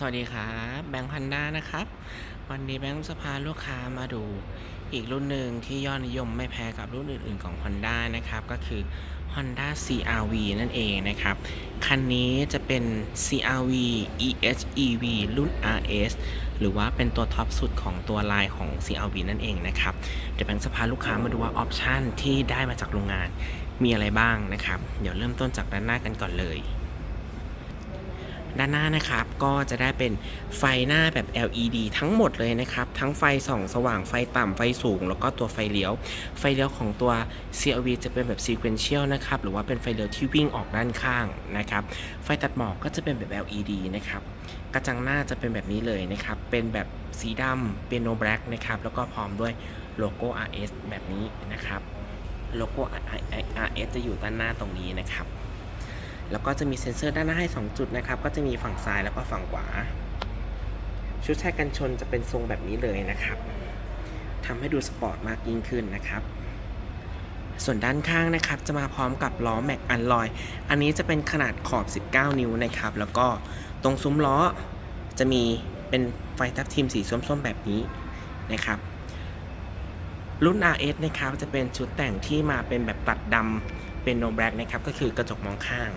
สวัสดีครับแบงค์พันด้านะครับ วันนี้แบงค์จะพาลูกค้ามาดูอีกรุ่นหนึ่งที่ยอดนิยมไม่แพ้กับรุ่นอื่นๆของ Honda นะครับ ก็คือ Honda CRV นั่นเองนะครับ คันนี้จะเป็น CRV EHEV รุ่น RS หรือว่าเป็นตัวท็อปสุดของตัวไลน์ของ CRV นั่นเองนะครับ เดี๋ยวแบงค์จะพาลูกค้ามาดูว่าออปชันที่ได้มาจากโรงงานมีอะไรบ้างนะครับ เดี๋ยวเริ่มต้นจากด้านหน้ากันก่อนเลย ด้านหน้านะครับ ก็จะได้เป็นไฟหน้าแบบ LED ทั้งหมดเลยนะครับ ทั้งไฟส่องสว่างไฟต่ำไฟสูง แล้วก็ตัวไฟเลี้ยว ไฟเลี้ยวของตัว CRV จะเป็นแบบ sequential นะครับ หรือว่าเป็นไฟเลี้ยวที่วิ่งออกด้านข้างนะครับ ไฟตัดหมอกก็จะเป็นแบบ LED นะครับ กระจังหน้าจะเป็นแบบนี้เลยนะครับ เป็นแบบสีดำเป็น no black นะครับ แล้วก็พร้อมด้วยโลโก้ RS แบบนี้นะครับ โลโก้ RS จะอยู่ด้านหน้าตรงนี้นะครับ แล้วก็จะมีเซ็นเซอร์ด้านหน้าให้ 2 จุดนะครับ ก็จะมีฝั่งซ้ายแล้วก็ฝั่งขวา ชุดแช่กันชนจะเป็นทรงแบบนี้เลยนะครับทำให้ดูสปอร์ตมากยิ่งขึ้นนะครับ ส่วนด้านข้างนะครับ จะมาพร้อมกับล้อแม็กอันลอย อันนี้จะเป็นขนาดขอบ 19 นิ้วนะครับ แล้วก็ตรงซุ้มล้อจะมีเป็นไฟทับทิมสีส้มๆแบบนี้นะครับรุ่น RS นะครับ จะเป็นชุดแต่งที่มาเป็นแบบตัดดำเป็น no black นะครับ ก็คือกระจกมองข้าง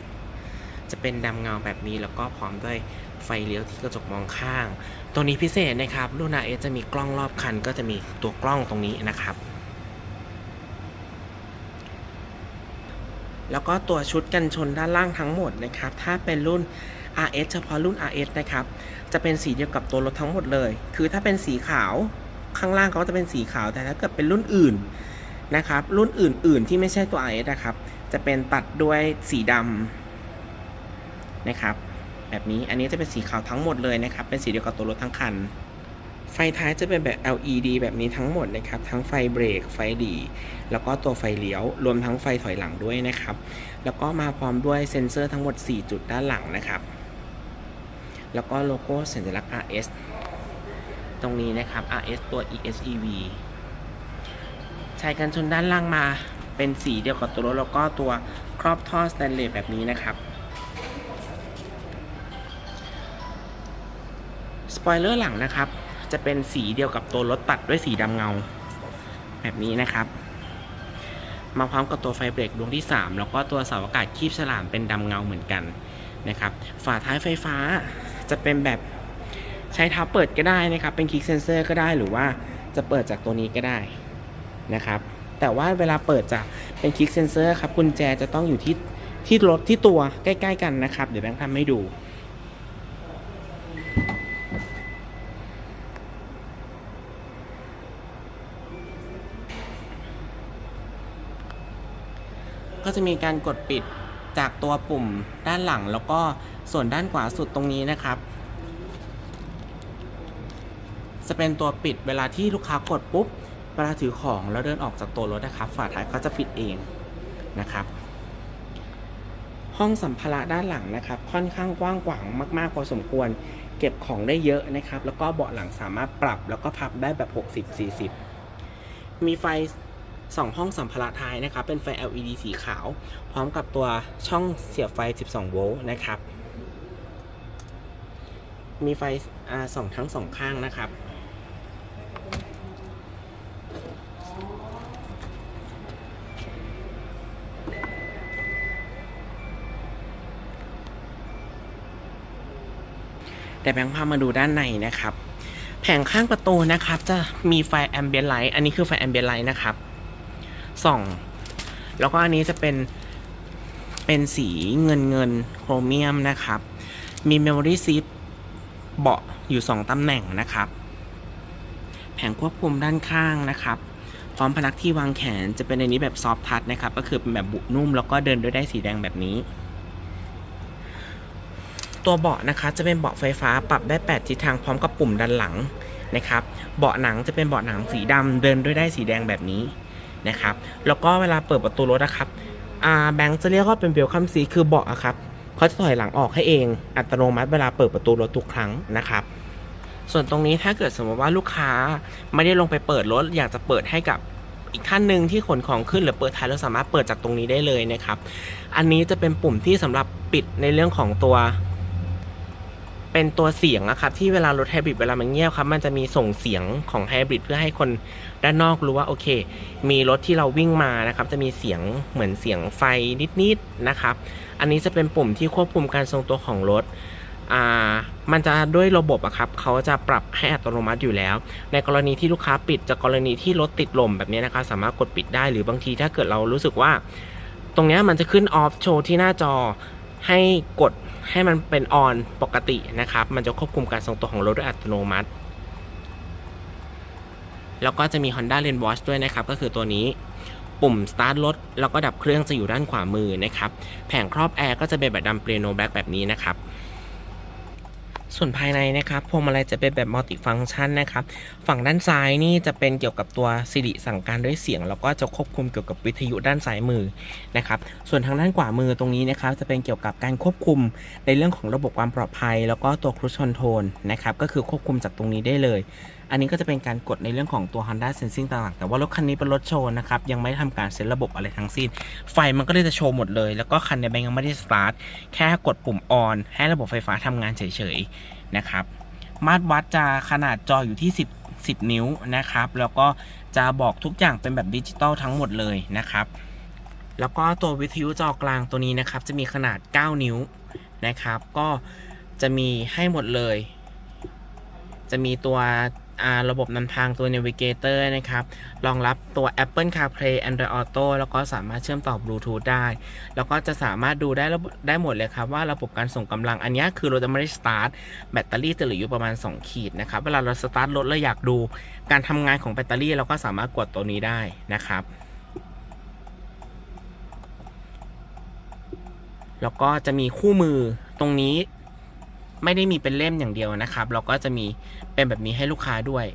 จะเป็นดำเงาแบบนี้แล้วก็พร้อมด้วยไฟเลี้ยวที่กระจกมองข้าง ตัวนี้พิเศษนะครับรุ่น RS จะมีกล้องรอบคัน ก็จะมีตัวกล้องตรงนี้นะครับ แล้วก็ตัวชุดกันชนด้านล่างทั้งหมดนะครับ ถ้าเป็นรุ่น RS เฉพาะรุ่น RS นะครับ จะเป็นสีเดียวกับตัวรถทั้งหมดเลย คือถ้าเป็นสีขาวข้างล่างเขาจะเป็นสีขาว แต่ถ้าเกิดเป็นรุ่นอื่นนะครับ รุ่นอื่น ๆ ที่ไม่ใช่ตัว RS นะครับ จะเป็นตัดด้วยสีดำ นะครับ แบบนี้อันนี้จะเป็นสีขาวทั้งหมดเลยนะครับ เป็นสีเดียวกับตัวรถทั้งคัน ไฟท้ายจะเป็นแบบ LED แบบนี้ทั้งหมดนะครับ ทั้งไฟเบรก ไฟดี แล้วก็ตัวไฟเลี้ยว รวมทั้งไฟถอยหลังด้วยนะครับ แล้วก็มาพร้อมด้วยเซ็นเซอร์ทั้งหมด 4 จุดด้านหลังนะครับ แล้วก็โลโก้สัญลักษณ์ RS ตรงนี้นะครับ RS ตัว EHEV ใช้กันชนด้านล่างมาเป็นสีเดียวกับตัวรถแล้วก็ตัวครอบท่อสแตนเลสแบบนี้นะครับ ปอยเลอร์หลังนะครับ จะเป็นสีเดียวกับตัวรถตัดด้วยสีดำเงา แบบนี้นะครับ มาพร้อมกับตัวไฟเบรกดวงที่ 3 แล้วก็ตัวเสาอากาศคีบฉลามเป็นดำเงาเหมือนกันนะครับ ฝาท้ายไฟฟ้าจะเป็นแบบใช้เท้าเปิดก็ได้นะครับ เป็นคลิกเซนเซอร์ก็ได้หรือว่าจะเปิดจากตัวนี้ก็ได้นะครับ แต่ว่าเวลาเปิดจากเป็นคลิกเซนเซอร์ครับกุญแจจะต้องอยู่ที่ที่รถที่ตัวใกล้ ๆ กันนะครับ เดี๋ยวแบงค์ทำให้ดู ก็จะมีการกดปิดจากตัวปุ่มด้านหลัง แล้วก็ส่วนด้านขวาสุดตรงนี้นะครับ จะเป็นตัวปิดเวลาที่ลูกค้ากดปุ๊บเวลาถือของแล้วเดินออกจากตัวรถนะครับ ฝาท้ายก็จะปิดเองนะครับ ห้องสัมภาระด้านหลังนะครับ ค่อนข้างกว้างขวางมากๆ พอสมควร เก็บของได้เยอะนะครับ แล้วก็เบาะหลังสามารถปรับแล้วก็พับได้แบบ 60-40 มีไฟ 2 ห้องสัมภาระท้ายนะครับ เป็นไฟ LED สีขาว พร้อมกับตัวช่องเสียบไฟ 12 โวลต์นะครับ มีไฟอ่าสองทั้งสองข้างนะครับแต่แบงค์พามาดูด้านในนะครับ แผงข้างประตูนะครับ จะมีไฟแอมเบียนไลท์ อันนี้คือไฟแอมเบียนไลท์นะครับ ส่อง แล้วก็อันนี้จะเป็นเป็นสีเงินเงินโครเมียมนะครับ มี Memory Seat เบาะอยู่ 2ตำแหน่งนะครับ แผงควบคุมด้านข้างนะครับ พร้อมพนักที่วางแขนจะเป็นในนี้แบบซอฟทัชนะครับ ก็คือเป็นแบบบุนุ่มแล้วก็เดินด้วยได้สีแดงแบบนี้ ตัวเบาะนะคะจะเป็นเบาะไฟฟ้าปรับได้ 8 ทิศทางพร้อมกับปุ่มด้านหลังนะครับ เบาะหนังจะเป็นเบาะหนังสีดำเดินด้วยได้สีแดงแบบนี้ นะครับ แล้วก็เวลาเปิดประตูรถนะครับอ่าแบงค์จะเรียกว่าเป็นเวลคัมซีคือเบาะอะครับเขาจะถอยหลังออกให้เอง อัตโนมัติเวลาเปิดประตูรถทุกครั้งนะครับ ส่วนตรงนี้ถ้าเกิดสมมติว่าลูกค้าไม่ได้ลงไปเปิดรถอยากจะเปิดให้กับอีกท่านหนึ่งที่ขนของขึ้นหรือเปิดท้ายเราสามารถเปิดจากตรงนี้ได้เลยนะครับ อันนี้จะเป็นปุ่มที่สำหรับปิดในเรื่องของตัว เป็นตัวเสียงนะครับที่เวลารถไฮบริดเวลามันเงียบครับมันจะมีส่งเสียงของไฮบริดเพื่อให้คนด้านนอกรู้ว่าโอเค มีรถที่เราวิ่งมานะครับจะมีเสียงเหมือนเสียงไฟนิดๆนะครับ อันนี้จะเป็นปุ่มที่ควบคุมการทรงตัวของรถอ่ามันจะด้วยระบบอะครับเขาจะปรับให้อัตโนมัติอยู่แล้ว ในกรณีที่ลูกค้าปิดจากกรณีที่รถติดลมแบบนี้นะครับสามารถกดปิดได้หรือบางทีถ้าเกิดเรารู้สึกว่า ตรงนี้มันจะขึ้นออฟโชว์ที่หน้าจอ ให้กดให้มันเป็นออนปกตินะครับ มันจะควบคุมการทรงตัวของรถด้วยอัตโนมัติ แล้วก็จะมี Honda Lane Watch ด้วยนะครับ ก็คือตัวนี้ปุ่มสตาร์ทรถแล้วก็ดับเครื่องจะอยู่ด้านขวามือนะครับ แผงครอบแอร์ก็จะเป็นแบบดำเปรโนแบ็กแบบนี้นะครับ ส่วนภายในนะครับพวงมาลัยจะเป็นแบบมัลติฟังก์ชันนะครับ ฝั่งด้านซ้ายนี่จะเป็นเกี่ยวกับตัวสิริสั่งการด้วยเสียง แล้วก็จะควบคุมเกี่ยวกับวิทยุด้านซ้ายมือนะครับ ส่วนทางด้านขวามือตรงนี้นะครับจะเป็นเกี่ยวกับการควบคุมในเรื่องของระบบความปลอดภัย แล้วก็ตัวครุชชอนโทนนะครับก็คือควบคุมจากตรงนี้ได้เลย อันนี้ก็จะเป็นการกดในเรื่องของตัว Honda Sensing ต่างๆ แต่ว่ารถคันนี้เป็นรถโชว์นะครับ ยังไม่ได้ทำการเซตระบบอะไรทั้งสิ้น ไฟมันก็เลยจะโชว์หมดเลย แล้วก็คันในแบงยังไม่ได้สตาร์ท แค่กดปุ่มออนให้ระบบไฟฟ้าทำงานเฉยๆ นะครับ มาตรวัดจะขนาดจออยู่ที่ 10 10 นิ้วนะครับ แล้วก็จะบอกทุกอย่างเป็นแบบดิจิตอลทั้งหมดเลยนะครับ แล้วก็ตัววิทยุจอกลางตัวนี้นะครับ จะมีขนาด 9 นิ้วนะครับ ก็จะมีให้หมดเลย จะมีตัว ระบบนำทางตัว Navigator นะครับ รองรับตัว Apple CarPlay Android Auto แล้วก็สามารถเชื่อมต่อบลูทูธได้ แล้วก็จะสามารถดูได้ได้หมดเลยครับ ว่าระบบการส่งกำลังอันนี้คือเราจะไม่ได้สตาร์ทแบตเตอรี่จะเหลืออยู่ประมาณ 2 ขีดนะครับ เวลาเราสตาร์ทรถแล้วอยากดูการทำงานของแบตเตอรี่เราก็สามารถกดตัวนี้ได้นะครับแล้วก็จะมีคู่มือตรงนี้ ไม่ได้มีเป็นเล่มอย่างเดียวนะครับ เราก็จะมีเป็นแบบนี้ให้ลูกค้าด้วย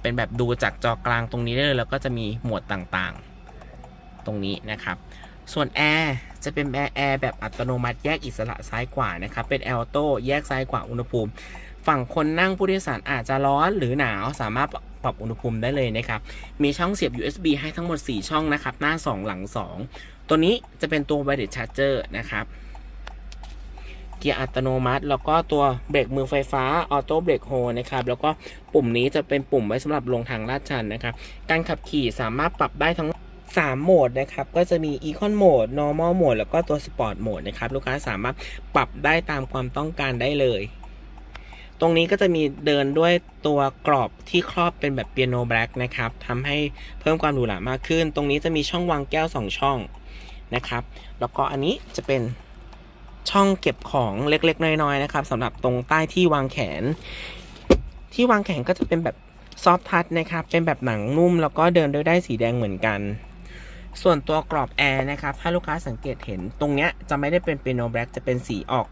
เป็นแบบดูจากจอกลางตรงนี้ได้เลยแล้วก็จะมีหมวดต่างๆ ตรงนี้นะครับ ส่วนแอร์จะเป็นแอร์แอร์แบบอัตโนมัติแยกอิสระซ้ายขวานะครับ เป็นแอลโต้แยกซ้ายขวาอุณหภูมิ ฝั่งคนนั่งผู้โดยสารอาจจะร้อนหรือหนาวสามารถปรับอุณหภูมิได้เลยนะครับ มีช่องเสียบ USB ให้ทั้งหมด 4 ช่องนะครับ หน้า 2 หลัง 2 ตัวนี้จะเป็นตัว wireless charger นะครับ เกียร์อัตโนมัติ แล้วก็ตัวเบรกมือไฟฟ้าออโต้เบรกโฮนะครับแล้วก็ปุ่มนี้จะเป็นปุ่มไว้สำหรับลงทางลาดชันนะครับการขับขี่สามารถปรับได้ทั้ง3โหมดนะครับ ก็จะมี Econ Mode Normal Mode แล้วก็ตัว Sport Mode นะครับ ลูกค้าสามารถปรับได้ตามความต้องการได้เลย ตรงนี้ก็จะมีเดินด้วยตัวกรอบที่ครอบเป็นแบบเปียโนแบล็กนะครับทำให้เพิ่มความหรูหรามากขึ้น ตรงนี้จะมีช่องวางแก้ว 2 ช่องนะครับ แล้วก็อันนี้จะเป็น ช่องเก็บของเล็กๆ น้อยๆนะครับสำหรับตรงใต้ที่วางแขน ที่วางแขนก็จะเป็นแบบซอฟทัชนะครับ เป็นแบบหนังนุ่มแล้วก็เดินด้วยได้สีแดงเหมือนกัน ส่วนตัวกรอบแอร์นะครับ ถ้าลูกค้าสังเกตเห็นตรงเนี้ยจะไม่ได้เป็นเปียโนแบล็กจะเป็นสีออก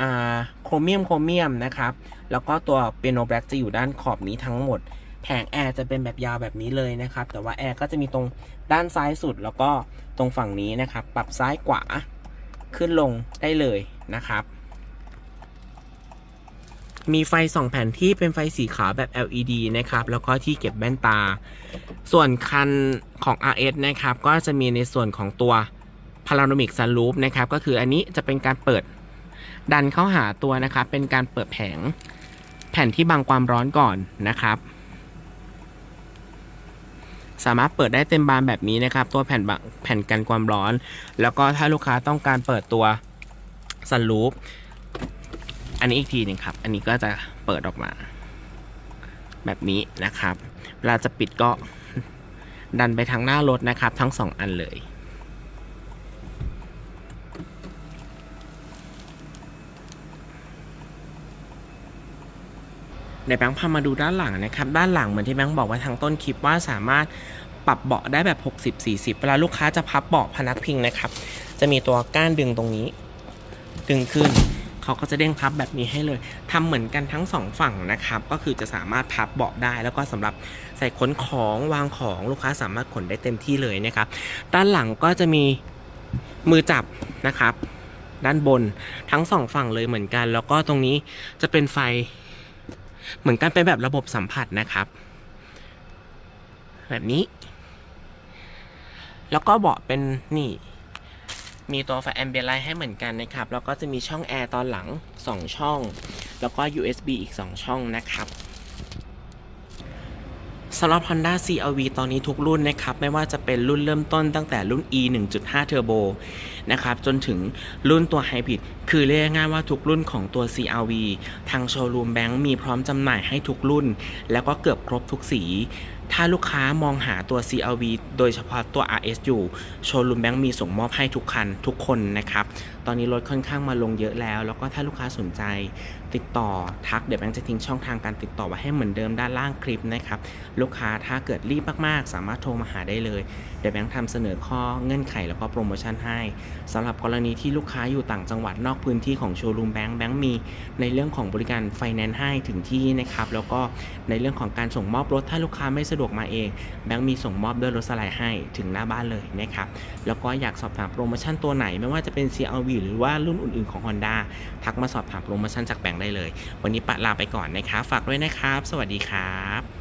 อ่าโครเมียมโครเมียมนะครับ แล้วก็ตัวเปียโนแบล็กจะอยู่ด้านขอบนี้ทั้งหมด แผงแอร์จะเป็นแบบยาวแบบนี้เลยนะครับ แต่ว่าแอร์ก็จะมีตรงด้านซ้ายสุด แล้วก็ตรงฝั่งนี้นะครับ ปรับซ้ายขวา ขึ้นลงได้เลยนะครับ มีไฟสองแผ่นที่เป็นไฟสีขาวแบบ LED นะครับ แล้วก็ที่เก็บแว่นตา ส่วนคันของ RS นะครับ ก็จะมีในส่วนของตัว Panoramic Sunroof นะครับ ก็คืออันนี้จะเป็นการเปิดดันเข้าหาตัวนะครับ เป็นการเปิดแผงแผ่นที่บังความร้อนก่อนนะครับ สามารถเปิดได้เต็มบานแบบนี้นะครับ ตัวแผ่นแผ่นกันความร้อน แล้วก็ถ้าลูกค้าต้องการเปิดตัวสันลูปอันนี้อีกทีหนึ่งครับ อันนี้ก็จะเปิดออกมา แบบนี้นะครับ เวลาจะปิดก็ดันไปทางหน้ารถนะครับ ทั้งสองอันเลย ในแบงค์พามาดูด้านหลังนะครับ ด้านหลังเหมือนที่แบงค์บอกไว้ทางต้นคลิปว่าสามารถปรับเบาะได้แบบ 60-40 เวลาลูกค้าจะพับเบาะพนักพิงนะครับ จะมีตัวก้านดึงตรงนี้ ดึงขึ้นเขาก็จะเด้งพับแบบนี้ให้เลยทำเหมือนกันทั้งสองฝั่งนะครับ ก็คือจะสามารถพับเบาะได้ แล้วก็สำหรับใส่ขนของวางของลูกค้าสามารถขนได้เต็มที่เลยนะครับ ด้านหลังก็จะมีมือจับนะครับ ด้านบนทั้งสองฝั่งเลยเหมือนกัน แล้วก็ตรงนี้จะเป็นไฟ เหมือนกันเป็นแบบระบบสัมผัสนะครับ แบบนี้ แล้วก็เบาะเป็นนี่มีตัวไฟแอมเบียไลท์ให้เหมือนกันนะครับ แล้วก็จะมีช่องแอร์ตอนหลัง 2 ช่อง แล้วก็ USB อีก 2 ช่องนะครับ สำหรับ Honda CRV ตอนนี้ทุกรุ่นนะครับ ไม่ว่าจะเป็นรุ่นเริ่มต้นตั้งแต่รุ่น E 1.5 Turbo นะครับ จนถึงรุ่นตัว Hybrid คือเรียกง่ายว่าทุกรุ่นของตัว CRV ทางโชว์รูมแบงค์มีพร้อมจำหน่ายให้ทุกรุ่น แล้วก็เกือบครบทุกสี ถ้าลูกค้ามองหาตัว CRV โดยเฉพาะตัว RS อยู่โชว์รูมแบงค์มีส่งมอบให้ทุกคันทุกคนนะครับ ตอนนี้รถค่อนข้างมาลงเยอะแล้ว แล้วก็ถ้าลูกค้าสนใจ ติดต่อทักเดี๋ยวแบงค์จะทิ้งช่องทางการติดต่อไว้ให้เหมือนเดิมด้านล่างคลิปนะครับลูกค้าถ้าเกิดรีบมากๆ สามารถโทรมาหาได้เลยเดี๋ยวแบงค์ทำเสนอข้อเงื่อนไขแล้วก็โปรโมชั่นให้สำหรับกรณีที่ลูกค้าอยู่ต่างจังหวัดนอกพื้นที่ของโชว์รูมแบงค์แบงค์มี ในเรื่องของบริการไฟแนนซ์ให้ถึงที่นะครับแล้วก็ในเรื่องของการส่งมอบรถถ้าลูกค้าไม่สะดวกมาเอง แบงค์มีส่งมอบด้วยรถสไลด์ให้ถึงหน้าบ้านเลยนะครับแล้วก็อยากสอบถามโปรโมชั่นตัวไหน ไม่ว่าจะเป็น CRV หรือว่ารุ่นอื่นๆของ Honda ทักมาสอบถามโปรโมชั่นจากแบงค์ได้เลย วันนี้ปะลาไปก่อนนะครับ ฝากด้วยนะครับ สวัสดีครับ